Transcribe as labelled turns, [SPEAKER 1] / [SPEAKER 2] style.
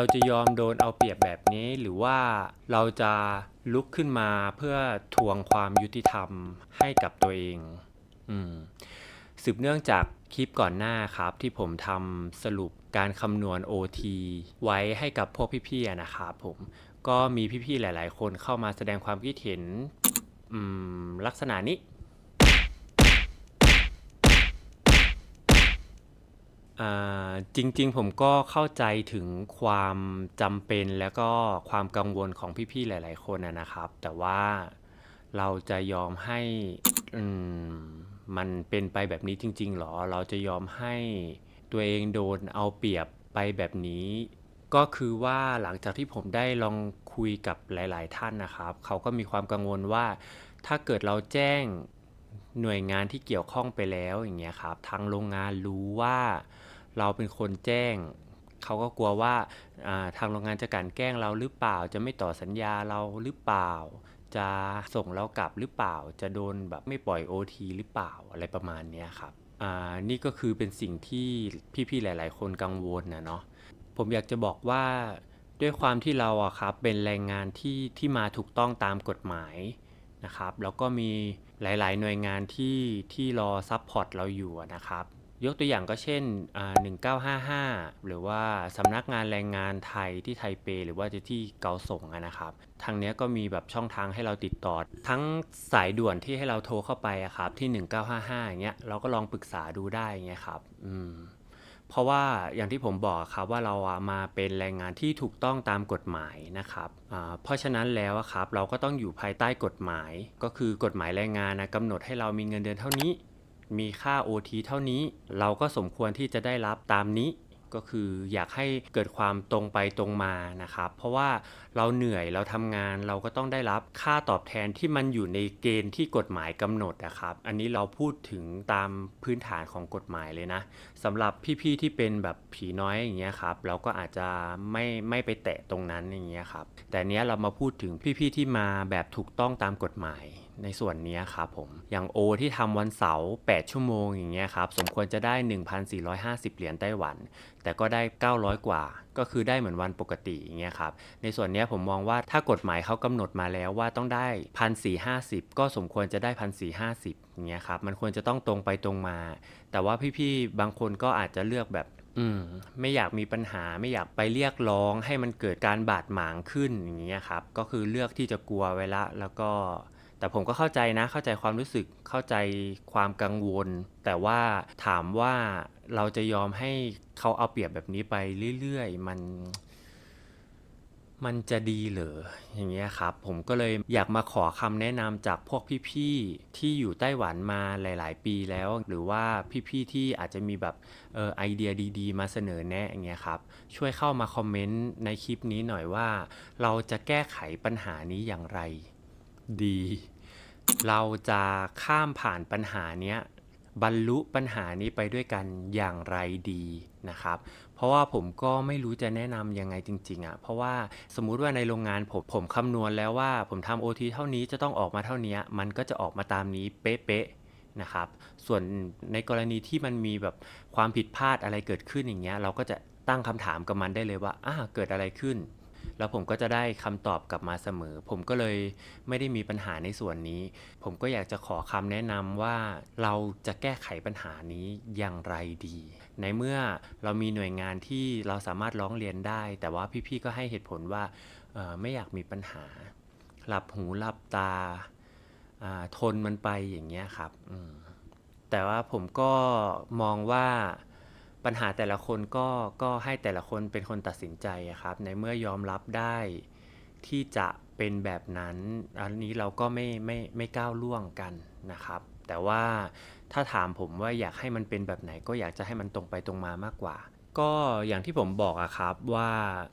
[SPEAKER 1] เราจะยอมโดนเอาเปรียบแบบนี้ หรือว่าเราจะลุกขึ้นมาเพื่อทวงความยุติธรรมให้กับตัวเองอืมสืบเนื่องจากคลิปก่อนหน้าครับ ที่ผมทำสรุปการคำนวณ OT ไว้ให้กับพวกพี่ๆนะครับผมก็มีพี่ๆหลาย ๆ คนเข้ามาแสดงความคิดเห็นลักษณะนี้ อ่า จริง ๆ ผมก็เข้าใจถึงความจำเป็นแล้วก็ความกังวลของพี่ ๆ หลาย ๆ คนนะนะครับ แต่ว่าเราจะยอมให้อืมมันเป็นไปแบบนี้จริง ๆ หรอ เราจะยอมให้ตัวเองโดนเอาเปรียบไปแบบนี้ ก็คือว่าหลังจากที่ผมได้ลองคุยกับหลาย ๆ ท่านนะครับ เขาก็มีความกังวลว่า ถ้าเกิดเราแจ้งหน่วยงานที่เกี่ยวข้องไปแล้วอย่างเงี้ยครับ ทางโรงงานรู้ว่า เราเป็นคนแจ้ง เขาก็กลัวว่าาทางโรงงานจะกลั่นแกล้งเราหรือเปล่า จะไม่ต่อสัญญาเราหรือเปล่า จะส่งเรากลับหรือเปล่า จะโดนแบบไม่ปล่อย OT หรือเปล่าอะไรประมาณนี้ครับอ่านี่ก็คือเป็นสิ่งที่พี่ๆหลาย ๆ คนกังวลนะเนาะผมอยากจะบอกว่าด้วยความที่เราอะครับเป็นแรงงานที่ที่มาถูกต้องตามกฎหมายนะครับแล้วก็มีหลาย ๆ หน่วยงานที่ที่รอซัพพอร์ตเราอยู่นะครับ ยกตัวอย่างก็เช่น 1955 หรือว่าสำนักงานแรงงานไทยที่ไทเป หรือว่าที่เกาสงนะครับ ทางนี้ก็มีแบบช่องทางให้เราติดต่อ ทั้งสายด่วนที่ให้เราโทรเข้าไปครับที่ 1955อย่างเงี้ยเราก็ลองปรึกษาดูได้อย่างเงี้ยครับอืมเพราะว่าอย่างที่ผมบอกครับว่าเราอะมาเป็นแรงงานที่ถูกต้องตามกฎหมายนะครับเพราะฉะนั้นแล้วครับเราก็ต้องอยู่ภายใต้กฎหมาย ก็คือกฎหมายแรงงานนะกำหนดให้เรามีเงินเดือนเท่านี้ มีค่า OT เท่านี้ เราก็สมควรที่จะได้รับตามนี้ก็คืออยากให้เกิดความตรงไปตรงมานะครับ เพราะว่าเราเหนื่อยเราทำงานเราก็ต้องได้รับค่าตอบแทนที่มันอยู่ในเกณฑ์ที่กฎหมายกำหนดนะครับ อันนี้เราพูดถึงตามพื้นฐานของกฎหมายเลยนะสำหรับพี่ๆที่เป็นแบบผีน้อยอย่างเงี้ยครับ เราก็อาจจะไม่ไม่ไปแตะตรงนั้นอย่างเงี้ยครับ แต่เนี้ยเรามาพูดถึงพี่ๆที่มาแบบถูกต้องตามกฎหมาย ในส่วนนี้ครับผม อย่างโอที่ทำวันเสาร์ 8 ชั่วโมงอย่างเงี้ยครับ สมควรจะได้ 1,450 เหรียญไต้หวัน แต่ก็ได้ 900 กว่า ก็คือได้เหมือนวันปกติอย่างเงี้ยครับ ในส่วนนี้ผมมองว่าถ้ากฎหมายเขากำหนดมาแล้วว่าต้องได้ 1,450 ก็สมควรจะได้ 1,450อย่างเงี้ยครับ มันควรจะต้องตรงไปตรงมา แต่ว่าพี่ๆ บางคนก็อาจจะเลือกแบบอืมไม่อยากมีปัญหาไม่อยากไปเรียกร้องให้มันเกิดการบาดหมางขึ้นอย่างเงี้ยครับ ก็คือเลือกที่จะกลัวไว้ละ แล้วก็ แต่ผมก็เข้าใจนะ เข้าใจความรู้สึก เข้าใจความกังวล แต่ว่าถามว่าเราจะยอมให้เขาเอาเปรียบแบบนี้ไปเรื่อยๆ มัน มันจะดีเหรอ อย่างเงี้ยครับ ผมก็เลยอยากมาขอคำแนะนำจากพวกพี่ๆ ที่อยู่ไต้หวันมาหลาย ๆ ปีแล้ว หรือว่าพี่ๆ ที่อาจจะมีแบบเออไอเดียดี ๆ มาเสนอแนะอย่างเงี้ยครับ ช่วยเข้ามาคอมเมนต์ในคลิปนี้หน่อยว่า เราจะแก้ไขปัญหานี้อย่างไร ดี เราจะข้ามผ่านปัญหาเนี้ยบรรลุปัญหานี้ไปด้วยกันอย่างไรดีนะครับ เพราะว่าผมก็ไม่รู้จะแนะนำยังไงจริงๆอะ่ะ เพราะว่าสมมุติว่าในโรงงานผมผมคำนวณแล้วว่าผมทำ OT เท่านี้จะต้องออกมาเท่านี้ มันก็จะออกมาตามนี้เป๊ะๆนะครับ ส่วนในกรณีที่มันมีแบบความผิดพลาดอะไรเกิดขึ้นอย่างเงี้ย เราก็จะตั้งคำถามกับมันได้เลยว่าอ่าเกิดอะไรขึ้น แล้วผมก็จะได้คำตอบกลับมาเสมอ ผมก็เลยไม่ได้มีปัญหาในส่วนนี้ ผมก็อยากจะขอคำแนะนำว่าเราจะแก้ไขปัญหานี้อย่างไรดี ในเมื่อเรามีหน่วยงานที่เราสามารถร้องเรียนได้ แต่ว่าพี่ๆก็ให้เหตุผลว่าไม่อยากมีปัญหา หลับหูหลับตาทนมันไปอย่างเงี้ยครับแต่ว่าผมก็มองว่า ปัญหาแต่ละคนก็ก็ให้แต่ละคนเป็นคนตัดสินใจอะครับ ในเมื่อยอมรับได้ที่จะเป็นแบบนั้น อันนี้เราก็ไม่ไม่ไม่ก้าวล่วงกันนะครับ แต่ว่าถ้าถามผมว่าอยากให้มันเป็นแบบไหน ก็อยากจะให้มันตรงไปตรงมามากกว่า ก็อย่างที่ผมบอกอะครับว่า